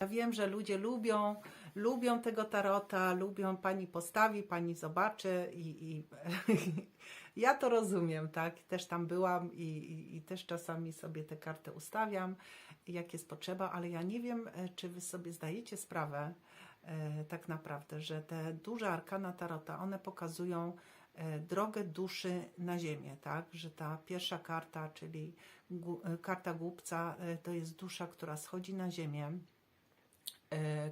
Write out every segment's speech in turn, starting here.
Ja wiem, że ludzie lubią, lubią tego tarota, lubią pani postawi, pani zobaczy i, i ja to rozumiem, tak? Też tam byłam i, i, i też czasami sobie te karty ustawiam, jak jest potrzeba, ale ja nie wiem, e, czy wy sobie zdajecie sprawę e, tak naprawdę, że te duże arkana tarota, one pokazują e, drogę duszy na ziemię, tak? Że ta pierwsza karta, czyli gu- e, karta głupca, e, to jest dusza, która schodzi na ziemię,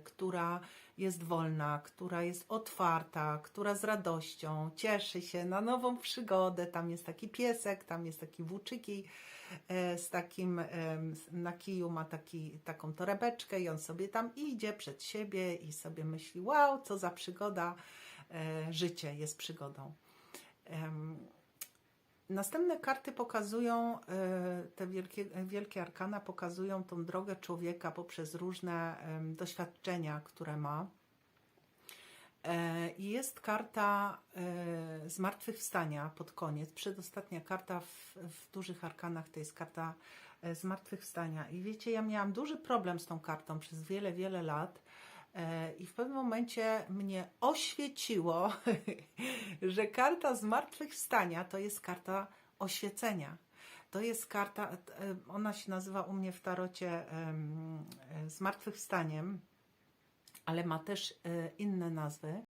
która jest wolna, która jest otwarta, która z radością cieszy się na nową przygodę. Tam jest taki piesek, tam jest taki włóczyki e, z takim s- na kiju ma taki, taką torebeczkę i on sobie tam idzie przed siebie i sobie myśli, wow, co za przygoda, e, życie jest przygodą. Następne karty pokazują, e, te wielkie, wielkie arkana pokazują tą drogę człowieka poprzez różne doświadczenia, które ma. E, I jest karta e, zmartwychwstania pod koniec. Przedostatnia karta w, w dużych arkanach to jest karta e, zmartwychwstania. I wiecie, ja miałam duży problem z tą kartą przez wiele, wiele lat. E, I w pewnym momencie mnie oświeciło, że karta zmartwychwstania to jest karta oświecenia. To jest karta, e, ona się nazywa u mnie w tarocie e, zmartwychwstaniem, ale ma też inne nazwy.